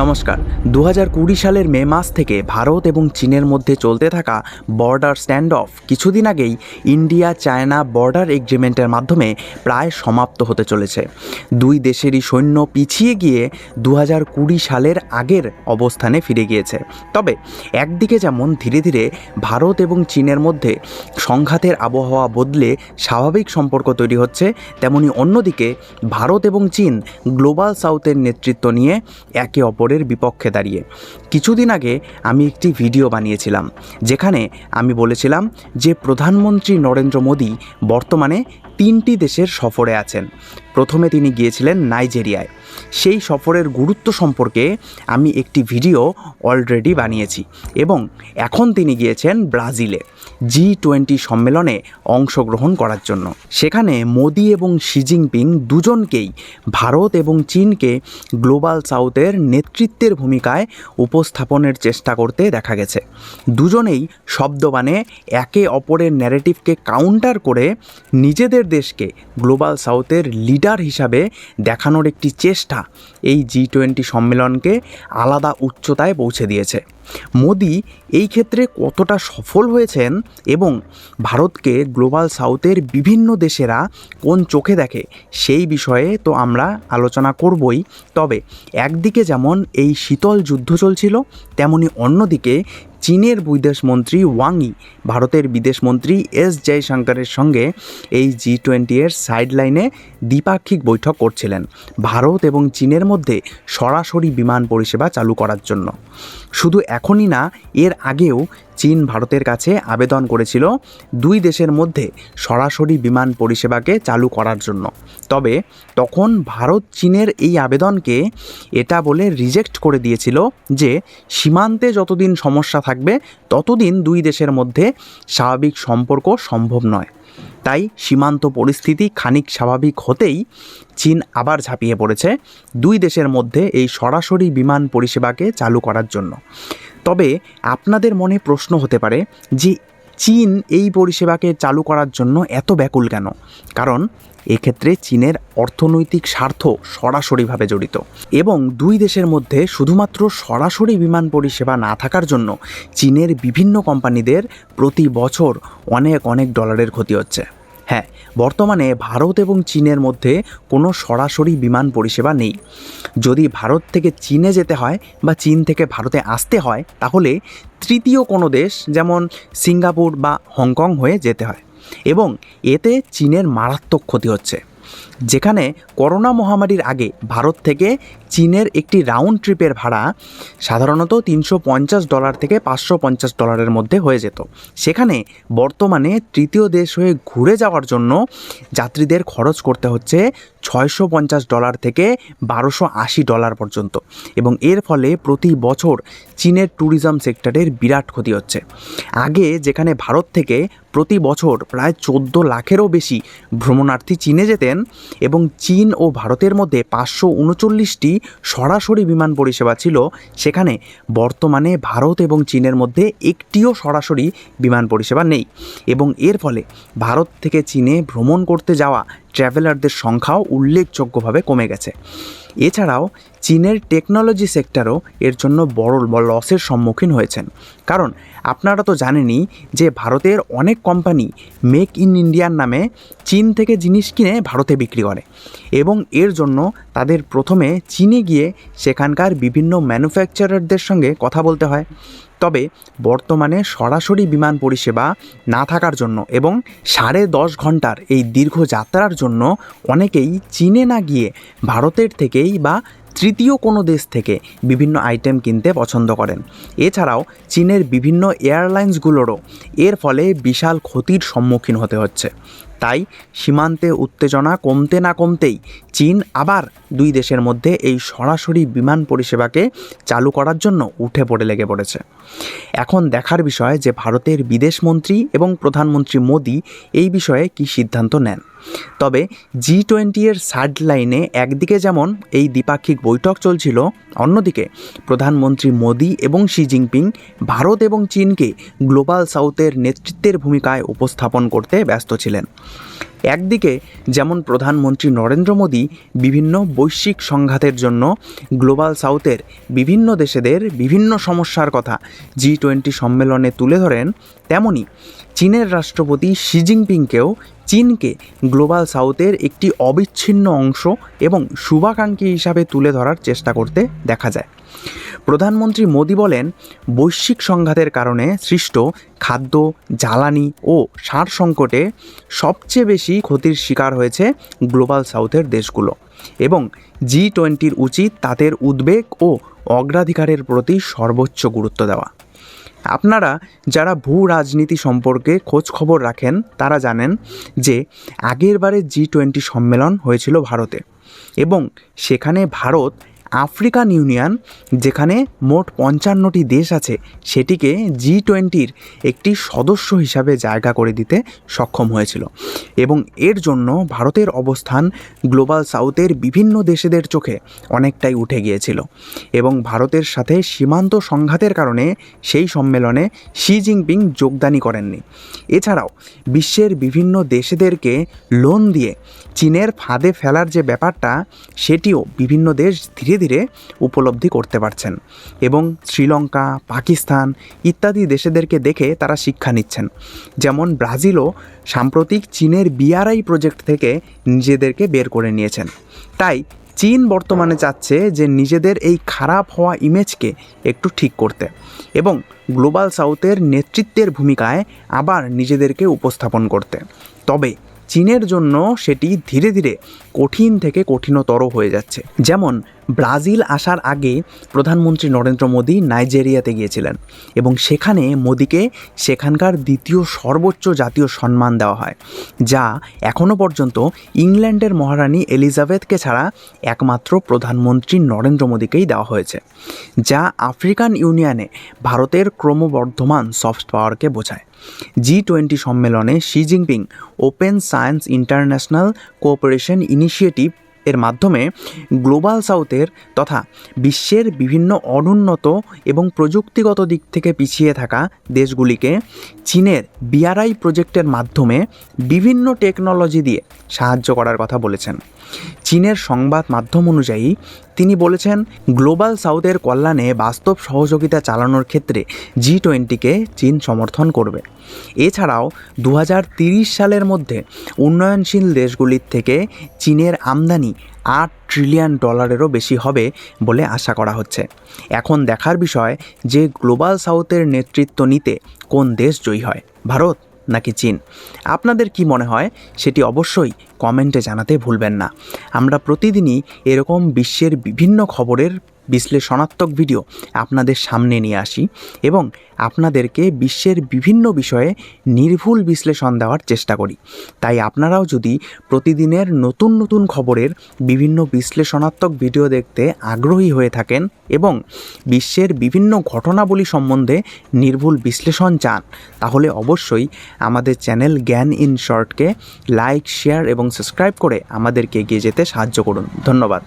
নমস্কার। দু কুড়ি সালের মে মাস থেকে ভারত এবং চীনের মধ্যে চলতে থাকা বর্ডার স্ট্যান্ড অফ কিছুদিন আগেই ইন্ডিয়া চায়না বর্ডার এগ্রিমেন্টের মাধ্যমে প্রায় সমাপ্ত হতে চলেছে। দুই দেশেরই সৈন্য পিছিয়ে গিয়ে দু কুড়ি সালের আগের অবস্থানে ফিরে গিয়েছে। তবে একদিকে যেমন ধীরে ধীরে ভারত এবং চীনের মধ্যে সংঘাতের আবহাওয়া বদলে স্বাভাবিক সম্পর্ক তৈরি হচ্ছে, তেমনি অন্যদিকে ভারত এবং চীন গ্লোবাল সাউথের নেতৃত্ব নিয়ে একে অপরের বিপক্ষে দাঁড়িয়ে। কিছুদিন আগে আমি একটি ভিডিও বানিয়েছিলাম, যেখানে আমি বলেছিলাম যে প্রধানমন্ত্রী নরেন্দ্র মোদী বর্তমানে তিনটি দেশের সফরে আছেন। প্রথমে তিনি গিয়েছিলেন নাইজেরিয়ায়। সেই সফরের গুরুত্ব সম্পর্কে আমি একটি ভিডিও অলরেডি বানিয়েছি এবং এখন তিনি গিয়েছেন ব্রাজিলে জি টোয়েন্টি সম্মেলনে অংশগ্রহণ করার জন্য। সেখানে মোদি এবং শি জিনপিং দুজনকেই ভারত এবং চীনকে গ্লোবাল সাউথের নেতৃত্বের ভূমিকায় উপস্থাপনের চেষ্টা করতে দেখা গেছে। দুজনেই শব্দবানে একে অপরের ন্যারেটিভকে কাউন্টার করে নিজেদের দেশকে গ্লোবাল সাউথের লিডার হিসাবে দেখানোর একটি চেষ্টা এই জি টোয়েন্টি সম্মেলনকে আলাদা উচ্চতায় পৌঁছে দিয়েছে। মোদি এই ক্ষেত্রে কতটা সফল হয়েছেন এবং ভারতকে গ্লোবাল সাউথের বিভিন্ন দেশেরা কোন চোখে দেখে, সেই বিষয়ে তো আমরা আলোচনা করবই। তবে একদিকে যেমন এই শীতল যুদ্ধ চলছিল, তেমনি অন্যদিকে চীনের বিদেশমন্ত্রী ওয়াংই ভারতের বিদেশমন্ত্রী এস জয়শঙ্করের সঙ্গে এই জি টোয়েন্টি এর সাইডলাইনে দ্বিপাক্ষিক বৈঠক করছিলেন, ভারত এবং চীনের মধ্যে সরাসরি বিমান পরিষেবা চালু করার জন্য। শুধু এখনই না, এর আগেও চীন ভারতের কাছে আবেদন করেছিল দুই দেশের মধ্যে সরাসরি বিমান পরিষেবাকে চালু করার জন্য। তবে তখন ভারত চীনের এই আবেদনকে এটা বলে রিজেক্ট করে দিয়েছিল যে সীমান্তে যতদিন সমস্যা থাকবে, ততদিন দুই দেশের মধ্যে স্বাভাবিক সম্পর্ক সম্ভব নয়। তাই সীমান্ত পরিস্থিতি খানিক স্বাভাবিক হতেই চীন আবার ঝাঁপিয়ে পড়েছে দুই দেশের মধ্যে এই সরাসরি বিমান পরিষেবাকে চালু করার জন্য। তবে আপনাদের মনে প্রশ্ন হতে পারে যে চীন এই পরিষেবাকে চালু করার জন্য এত ব্যাকুল কেন? কারণ এক্ষেত্রে চীনের অর্থনৈতিক স্বার্থ সরাসরিভাবে জড়িত এবং দুই দেশের মধ্যে শুধুমাত্র সরাসরি বিমান পরিষেবা না থাকার জন্য চীনের বিভিন্ন কোম্পানিদের প্রতি বছর অনেক অনেক ডলারের ক্ষতি হচ্ছে। হ্যাঁ বর্তমানে ভারত এবং চীনের মধ্যে কোনো সরাসরি বিমান পরিষেবা নেই। যদি ভারত থেকে চীনে যেতে হয় বা চীন থেকে ভারতে আসতে হয়, তাহলে তৃতীয় কোনো দেশ যেমন সিঙ্গাপুর বা হংকং হয়ে যেতে হয় এবং এতে চীনের মারাত্মক ক্ষতি হচ্ছে। যেখানে করোনা মহামারীর আগে ভারত থেকে চীনের একটি রাউন্ড ট্রিপের ভাড়া সাধারণত তিনশো পঞ্চাশ ডলার থেকে পাঁচশো পঞ্চাশ ডলারের মধ্যে হয়ে যেত। সেখানে বর্তমানে তৃতীয় দেশ হয়ে ঘুরে যাওয়ার জন্য যাত্রীদের খরচ করতে হচ্ছে ছয়শো পঞ্চাশ ডলার থেকে বারোশো আশি ডলার পর্যন্ত এবং এর ফলে প্রতি বছর চীনের ট্যুরিজম সেক্টরের বিরাট ক্ষতি হচ্ছে। আগে যেখানে ভারত থেকে প্রতি বছর প্রায় চোদ্দ লাখেরও বেশি ভ্রমণার্থী চীনে যেতেন এবং চীন ও ভারতের মধ্যে পাঁচশো উনচল্লিশটি সরাসরি বিমান পরিষেবা ছিল, সেখানে বর্তমানে ভারত এবং চীনের মধ্যে একটিও সরাসরি বিমান পরিষেবা নেই। এবং এর ফলে ভারত থেকে চীনে ভ্রমণ করতে যাওয়া ট্র্যাভেলারদের সংখ্যাও উল্লেখযোগ্যভাবে কমে গেছে। এছাড়াও, চীনের টেকনোলজি সেক্টরও এর জন্য বড় লসের সম্মুখীন হয়েছেন। কারণ, আপনারা তো জানেনই যে ভারতের অনেক কোম্পানি মেক ইন ইন্ডিয়ার নামে চীন থেকে জিনিস কিনে ভারতে বিক্রি করে। এবং এর জন্য তাদের প্রথমে চীনে গিয়ে সেখানকার বিভিন্ন ম্যানুফ্যাকচারারদের সঙ্গে কথা বলতে হয়। তবে বর্তমানে সরাসরি বিমান পরিষেবা না থাকার জন্য এবং সাড়ে দশ ঘণ্টার এই দীর্ঘ যাত্রার জন্য অনেকেই চীনে না গিয়ে ভারতের থেকেই বা তৃতীয় কোনো দেশ থেকে বিভিন্ন আইটেম কিনতে পছন্দ করেন। এছাড়াও চীনের বিভিন্ন এয়ারলাইন্সগুলোরও এর ফলে বিশাল ক্ষতির সম্মুখীন হতে হচ্ছে। তাই সীমান্তে উত্তেজনা কমতে না কমতেই চীন আবার দুই দেশের মধ্যে এই সরাসরি বিমান পরিষেবাকে চালু করার জন্য উঠে পড়ে লেগে পড়েছে। এখন দেখার বিষয় যে ভারতের বিদেশমন্ত্রী এবং প্রধানমন্ত্রী মোদি এই বিষয়ে কি সিদ্ধান্ত নেন। তবে জি টোয়েন্টি এর সাইড লাইনে একদিকে যেমন এই দ্বিপাক্ষিক বৈঠক চলছিল, অন্যদিকে প্রধানমন্ত্রী মোদি এবং শি জিনপিং ভারত এবং চীনকে গ্লোবাল সাউথের নেতৃত্বের ভূমিকায় উপস্থাপন করতে ব্যস্ত ছিলেন। একদিকে যেমন প্রধানমন্ত্রী নরেন্দ্র মোদী বিভিন্ন বৈশ্বিক সংঘাতের জন্য গ্লোবাল সাউথের বিভিন্ন দেশেদের বিভিন্ন সমস্যার কথা জি টোয়েন্টি সম্মেলনে তুলে ধরেন, তেমনি চীনের রাষ্ট্রপতি শি জিনপিংকেও চীনকে গ্লোবাল সাউথের একটি অবিচ্ছিন্ন অংশ এবং শুভাকাঙ্ক্ষী হিসাবে তুলে ধরার চেষ্টা করতে দেখা যায়। প্রধানমন্ত্রী মোদী বলেন, বৈশ্বিক সংঘাতের কারণে সৃষ্ট খাদ্য, জ্বালানি ও সার সংকটে সবচেয়ে বেশি ক্ষতির শিকার হয়েছে গ্লোবাল সাউথের দেশগুলো এবং জি টোয়েন্টির উচিত তাদের উদ্বেগ ও অগ্রাধিকারের প্রতি সর্বোচ্চ গুরুত্ব দেওয়া। আপনারা যারা ভূ রাজনীতি সম্পর্কে খোঁজ খবর রাখেন, তারা জানেন যে আগেরবারে জি টোয়েন্টি সম্মেলন হয়েছিল ভারতে এবং সেখানে ভারত আফ্রিকান ইউনিয়ন, যেখানে মোট পঞ্চান্নটি দেশ আছে, সেটিকে জি টোয়েন্টির একটি সদস্য হিসাবে জায়গা করে দিতে সক্ষম হয়েছিল। এবং এর জন্য ভারতের অবস্থান গ্লোবাল সাউথের বিভিন্ন দেশেদের চোখে অনেকটাই উঠে গিয়েছিল। এবং ভারতের সাথে সীমান্ত সংঘাতের কারণে সেই সম্মেলনে শি জিনপিং যোগদানই করেননি। এছাড়াও, বিশ্বের বিভিন্ন দেশেদেরকে লোন দিয়ে চীনের ফাঁদে ফেলার যে ব্যাপারটা, সেটিও বিভিন্ন দেশ ধীরে ধীরে উপলব্ধি করতে পারছেন এবং শ্রীলঙ্কা, পাকিস্তান ইত্যাদি দেশেদেরকে দেখে তারা শিক্ষা নিচ্ছেন। যেমন ব্রাজিলও সাম্প্রতিক চীনের বিআরআই প্রজেক্ট থেকে নিজেদেরকে বের করে নিয়েছেন। তাই চীন বর্তমানে চাচ্ছে যে নিজেদের এই খারাপ হওয়া ইমেজকে একটু ঠিক করতে এবং গ্লোবাল সাউথের নেতৃত্বের ভূমিকায় আবার নিজেদেরকে উপস্থাপন করতে। তবে চীনের জন্য সেটি ধীরে ধীরে কঠিন থেকে কঠিনতর হয়ে যাচ্ছে। যেমন, ব্রাজিল আসার আগে প্রধানমন্ত্রী নরেন্দ্র মোদী নাইজেরিয়াতে গিয়েছিলেন এবং সেখানে মোদীকে সেখানকার দ্বিতীয় সর্বোচ্চ জাতীয় সম্মান দেওয়া হয়, যা এখনও পর্যন্ত ইংল্যান্ডের মহারানী এলিজাবেথকে ছাড়া একমাত্র প্রধানমন্ত্রী নরেন্দ্র মোদীকেই দেওয়া হয়েছে, যা আফ্রিকান ইউনিয়নে ভারতের ক্রমবর্ধমান সফট পাওয়ারকে বোঝায়। জি টোয়েন্টি সম্মেলনে Xi Jinping open science international cooperation initiative এর মাধ্যমে গ্লোবাল সাউথের তথা বিশ্বের বিভিন্ন অনুন্নত এবং প্রযুক্তিগত দিক থেকে পিছিয়ে থাকা দেশগুলিকে চীনের বিআরআই প্রজেক্টের মাধ্যমে বিভিন্ন টেকনোলজি দিয়ে সাহায্য করার কথা বলেছেন। চীনের সংবাদ মাধ্যম অনুযায়ী, তিনি বলেছেন, গ্লোবাল সাউথের কল্যাণে বাস্তব সহযোগিতা চালানোর ক্ষেত্রে জি টোয়েন্টিকে চীন সমর্থন করবে। এছাড়াও দু সালের মধ্যে উন্নয়নশীল দেশগুলির থেকে চীনের আমদানি আট ট্রিলিয়ন ডলারেরও বেশি হবে বলে আশা করা হচ্ছে। এখন দেখার বিষয় যে গ্লোবাল সাউথের নেতৃত্ব নিতে কোন দেশ জয়ী হয়। ভারত। নাকি চীন? আপনাদের কি মনে হয়? সেটি অবশ্যই কমেন্টে জানাতে ভুলবেন না। আমরা প্রতিদিনই এরকম বিশ্বের বিভিন্ন খবরের বিশ্লেষণাত্মক ভিডিও আপনাদের সামনে নিয়ে আসি এবং আপনাদেরকে বিশ্বের বিভিন্ন বিষয়ে নির্ভুল বিশ্লেষণ দেওয়ার চেষ্টা করি। তাই আপনারাও যদি প্রতিদিনের নতুন নতুন খবরের বিভিন্ন বিশ্লেষণাত্মক ভিডিও দেখতে আগ্রহী হয়ে থাকেন এবং বিশ্বের বিভিন্ন ঘটনাবলী সম্বন্ধে নির্ভুল বিশ্লেষণ চান, তাহলে অবশ্যই আমাদের চ্যানেল জ্ঞান ইন শর্টকে লাইক, শেয়ার এবং সাবস্ক্রাইব করে আমাদেরকে এগিয়ে যেতে সাহায্য করুন। ধন্যবাদ।